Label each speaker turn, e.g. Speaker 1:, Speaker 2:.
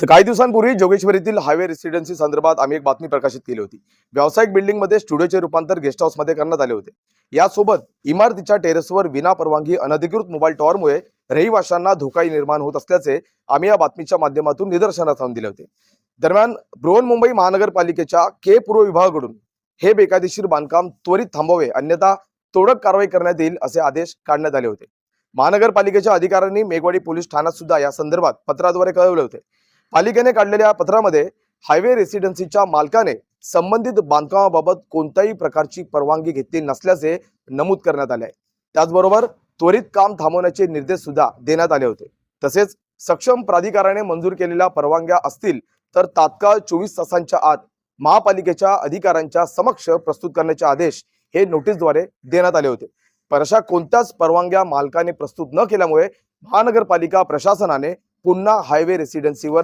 Speaker 1: तर काही दिवसांपूर्वी जोगेश्वरीतील हायवे रेसिडेन्सी संदर्भात आम्ही एक बातमी प्रकाशित केली होती. व्यावसायिक बिल्डिंगमध्ये स्टुडिओचे रूपांतर गेस्ट हाऊसमध्ये करण्यात आले होते. यासोबत इमारतीच्या टेरेसवर विना परवानगी अनधिकृत मोबाईल टॉवरमुळे रहिवाशांना धोकाही निर्माण होत असल्याचे आम्ही या बातमीच्या माध्यमातून निदर्शनास आणून दिले होते. दरम्यान बृहन्मुंबई महानगरपालिकेच्या के पूर्व विभागाकडून हे बेकायदेशीर बांधकाम त्वरित थांबवावे अन्यथा तोडक कारवाई करण्यात येईल असे आदेश काढण्यात आले होते. महानगरपालिकेच्या अधिकाऱ्यांनी मेघवाडी पोलीस ठाण्यात सुद्धा या संदर्भात पत्राद्वारे कळवले होते. पालिकेने काढलेल्या पत्रामध्ये हायवे रेसिडेन्सीच्या मालकाने संबंधित बांधकामाबाबत कोणत्याही प्रकारची परवानगी घेतली नसल्याचे नमूद करण्यात आले आहे. त्याचबरोबर त्वरित काम थांबवण्याचे निर्देश सुद्धा देण्यात आले होते. तसेच सक्षम प्राधिकाराने मंजूर केलेल्या परवानग्या असतील तर तात्काळ चोवीस तासांच्या आत महापालिकेच्या अधिकाऱ्यांच्या समक्ष प्रस्तुत करण्याचे आदेश हे नोटीसद्वारे देण्यात आले होते. पण अशा कोणत्याच परवानग्या मालकाने प्रस्तुत न केल्यामुळे महानगरपालिका प्रशासनाने पुन्हा हायवे रेसिडेन्सीवर